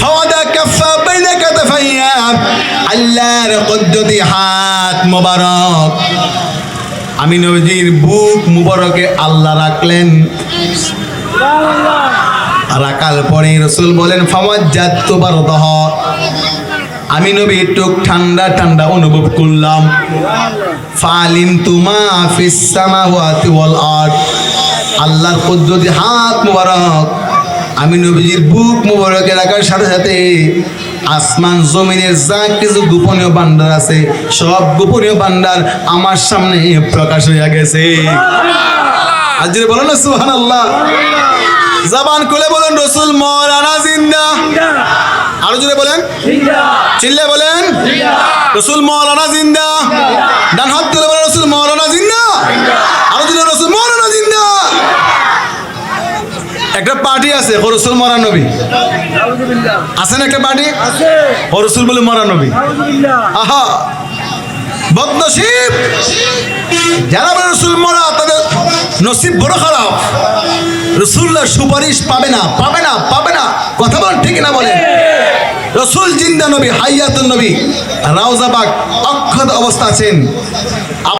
ফাওয়াদা কাফা বাইনা কাতাফাইয়া আল্লাহর কুদরতি হাত মোবারক। আমি নবীজির বুক মুবারকে আল্লাহ রাখলেন। রাখাল পরে রসুল বলেন ফাওয়াজ্জাত তোবার দহ আমি নবী একটু ঠান্ডা ঠান্ডা অনুভব করলাম। ফালিম তুমা ফিস সামাওয়াতি ওয়াল আরদ। আল্লাহর কুদরতি হাত মুবারক। আমি নবীজির বুক মুবারকে রাখার সাথে সাথে আসমান জমিনের যা কিছু গোপনীয় ভান্ডার আছে সব গোপনীয় ভান্ডার আমার সামনে প্রকাশ হয়ে গেছে। আজ বলো না সুহান আল্লাহ জবান খুলে বলেন রসুল মৌলানা জিন্দা। আরও জোরে বলেন। চিল্লে বলেন। রসুল মৌলানা জিন্দা। ডান হাত তুলে বলেন রসুল মৌলানা জিন্দা আরও জোরে রসুল মৌলানা জিন্দা একটা পার্টি আছে ও রসুল মরা নবী। আছেন একটা পার্টি? ও রসুল বলে মরা নবী। আহা বদনসিব। যারা বলে রসুল মরা তাদের নসিব বড় খারাপ। রসুল্লাহ সুপারিশ পাবে না পাবে না পাবে না। কথা বলেন ঠিক না বলেন? রসুল জিন্দা নবী হাইয়াতুন নবী রাউজাবাগ অক্ষত অবস্থা আছেন।